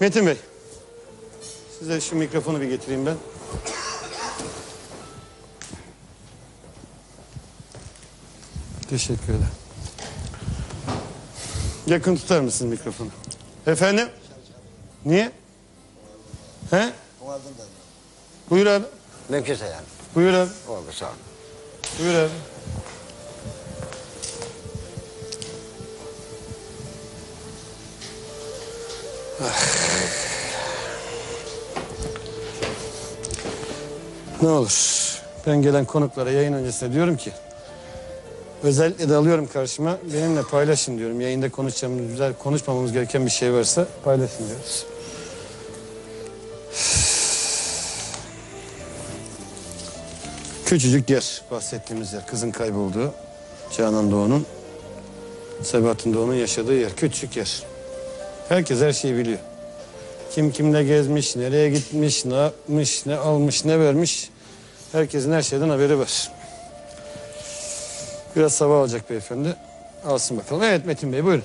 Metin Bey. Size şu mikrofonu bir getireyim ben. Teşekkür ederim. Yakın tutar mısın mikrofonu? Efendim? Niye? He? Buyur abi. Mümkünse yani. Buyur abi. Oldu sağ ol. Buyur abi. Ne olur ben gelen konuklara yayın öncesinde diyorum ki özellikle de alıyorum karşıma benimle paylaşın diyorum. Yayında konuşacağımız güzel konuşmamamız gereken bir şey varsa paylaşın diyoruz. Küçücük yer bahsettiğimiz yer. Kızın kaybolduğu Canan Doğu'nun Sebahattin Doğu'nun yaşadığı yer. Küçücük yer. Herkes her şeyi biliyor. Kim kimle gezmiş, nereye gitmiş, ne yapmış, ne almış, ne vermiş. Herkesin her şeyden haberi var. Biraz sabah olacak beyefendi. Alsın bakalım. Evet Metin Bey buyurun.